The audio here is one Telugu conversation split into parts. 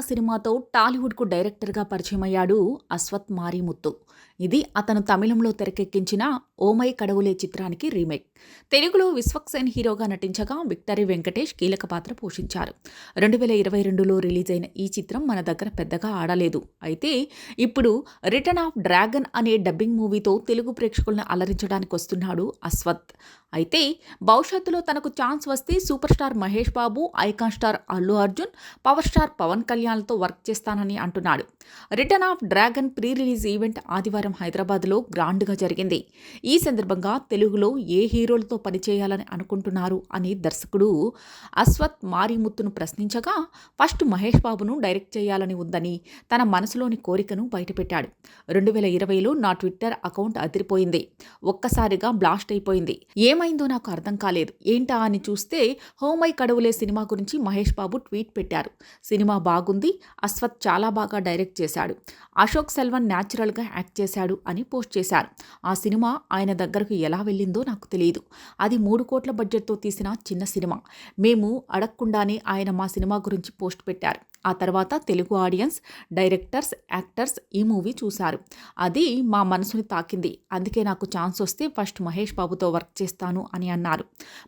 సినిమాతో టాలీవుడ్కు డైరెక్టర్గా పరిచయమయ్యాడు అశ్వత్ మారిముత్తు. ఇది అతను తమిళంలో తెరకెక్కించిన ఓమై కడవులే చిత్రానికి రీమేక్. తెలుగులో విశ్వక్సేన్ హీరోగా నటించగా విక్టరీ వెంకటేష్ కీలక పాత్ర పోషించారు. రెండు వేల ఇరవై రెండులో రిలీజ్ అయిన ఈ చిత్రం మన దగ్గర పెద్దగా ఆడలేదు. అయితే ఇప్పుడు రిటర్న్ ఆఫ్ డ్రాగన్ అనే డబ్బింగ్ మూవీతో తెలుగు ప్రేక్షకులను అలరించడానికి వస్తున్నాడు అశ్వత్. అయితే భవిష్యత్తులో తనకు ఛాన్స్ వస్తే super star Mahesh Babu icon star Allu Arjun power star Pavan కళ్యాణ్తో వర్క్ చేస్తానని అంటున్నాడు. Return of dragon pre release event ఆదివారం హైదరాబాద్లో గ్రాండ్గా జరిగింది. ఈ సందర్భంగా తెలుగులో ఏ హీరోలతో పనిచేయాలని అనుకుంటున్నారు అని దర్శకుడు అశ్వత్ మారిముత్తును ప్రశ్నించగా ఫస్ట్ మహేష్ బాబును డైరెక్ట్ చేయాలని ఉందని తన మనసులోని కోరికను బయటపెట్టాడు. రెండు వేల ఇరవైలో నా ట్విట్టర్ అకౌంట్ అదిరిపోయింది. ఒక్కసారిగా బ్లాస్ట్ అయిపోయింది. ఏమైందో నాకు అర్థం కాలేదు. ఏంటా అని చూస్తే హోమై కడవులే సినిమా గురించి మహేష్ బాబు ట్వీట్ పెట్టారు. సినిమా బాగుంది. అశ్వత్ చాలా బాగా డైరెక్ట్ చేశాడు. అశోక్ సెల్వన్ న్యాచురల్గా యాక్ట్ చేశాడు అని పోస్ట్ చేశారు. ఆ సినిమా ఆయన దగ్గరకు ఎలా వెళ్ళిందో నాకు తెలియదు. అది మూడు కోట్ల బడ్జెట్తో తీసిన చిన్న సినిమా. మేము అడగకుండానే ఆయన మా సినిమా గురించి పోస్ట్ పెట్టారు. ఆ తర్వాత తెలుగు ఆడియన్స్ డైరెక్టర్స్ యాక్టర్స్ ఈ మూవీ చూశారు. అది మా మనసుని తాకింది. అందుకే నాకు ఛాన్స్ వస్తే ఫస్ట్ మహేష్ బాబుతో వర్క్ చేస్తాను అని అన్నారు.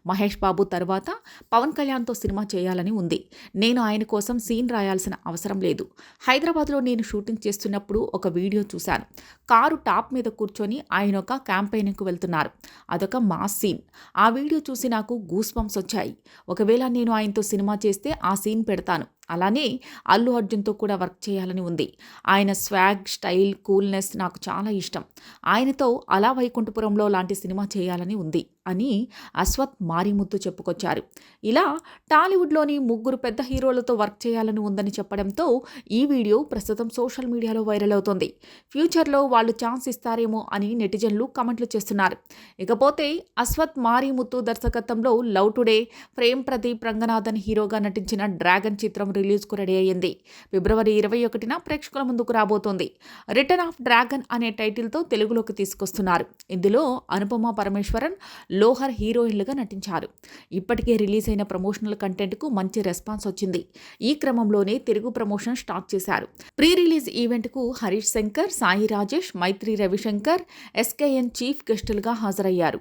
మహేష్ బాబు తర్వాత పవన్ కళ్యాణ్తో సినిమా చేయాలని ఉంది. నేను ఆయన కోసం సీన్ రాయాల్సిన అవసరం లేదు. హైదరాబాద్లో నేను షూటింగ్ చేస్తున్నప్పుడు ఒక వీడియో చూశాను. కారు టాప్ మీద కూర్చొని ఆయన ఒక క్యాంపెయిన్కు వెళ్తున్నారు. అదొక మాస్ సీన్. ఆ వీడియో చూసి నాకు గూస్ బంప్స్ వచ్చాయి. ఒకవేళ నేను ఆయనతో సినిమా చేస్తే ఆ సీన్ పెడతాను. అలానే అల్లు అర్జున్తో కూడా వర్క్ చేయాలని ఉంది. ఆయన స్వాగ్ స్టైల్ కూల్నెస్ నాకు చాలా ఇష్టం. ఆయనతో అలా వైకుంఠపురంలో లాంటి సినిమా చేయాలని ఉంది. అని అశ్వత్ మారిముత్తు చెప్పుకొచ్చారు. ఇలా టాలీవుడ్లోని ముగ్గురు పెద్ద హీరోలతో వర్క్ చేయాలని ఉందని చెప్పడంతో ఈ వీడియో ప్రస్తుతం సోషల్ మీడియాలో వైరల్ అవుతుంది. ఫ్యూచర్లో వాళ్ళు ఛాన్స్ ఇస్తారేమో అని నెటిజన్లు కమెంట్లు చేస్తున్నారు. ఇకపోతే అశ్వత్ మారిముత్తు దర్శకత్వంలో Love Today fame Pradeep Ranganathan హీరోగా నటించిన డ్రాగన్ చిత్రం రిలీజ్కు రెడీ అయ్యింది. ఫిబ్రవరి ఇరవై ఒకటిన ప్రేక్షకుల ముందుకు రాబోతోంది. రిటర్న్ ఆఫ్ డ్రాగన్ అనే టైటిల్తో తెలుగులోకి తీసుకొస్తున్నారు. ఇందులో అనుపమ పరమేశ్వరన్ లోహర్ హీరోయిన్లుగా నటించారు. ఇప్పటికే రిలీజ్ అయిన ప్రమోషనల్ కంటెంట్కు మంచి రెస్పాన్స్ వచ్చింది. ఈ క్రమంలోనే తెలుగు ప్రమోషన్ స్టార్ట్ చేశారు. ప్రీ రిలీజ్ ఈవెంట్కు హరీష్ శంకర్ సాయి రాజేష్ మైత్రి రవిశంకర్ ఎస్కేఎన్ చీఫ్ గెస్టులుగా హాజరయ్యారు.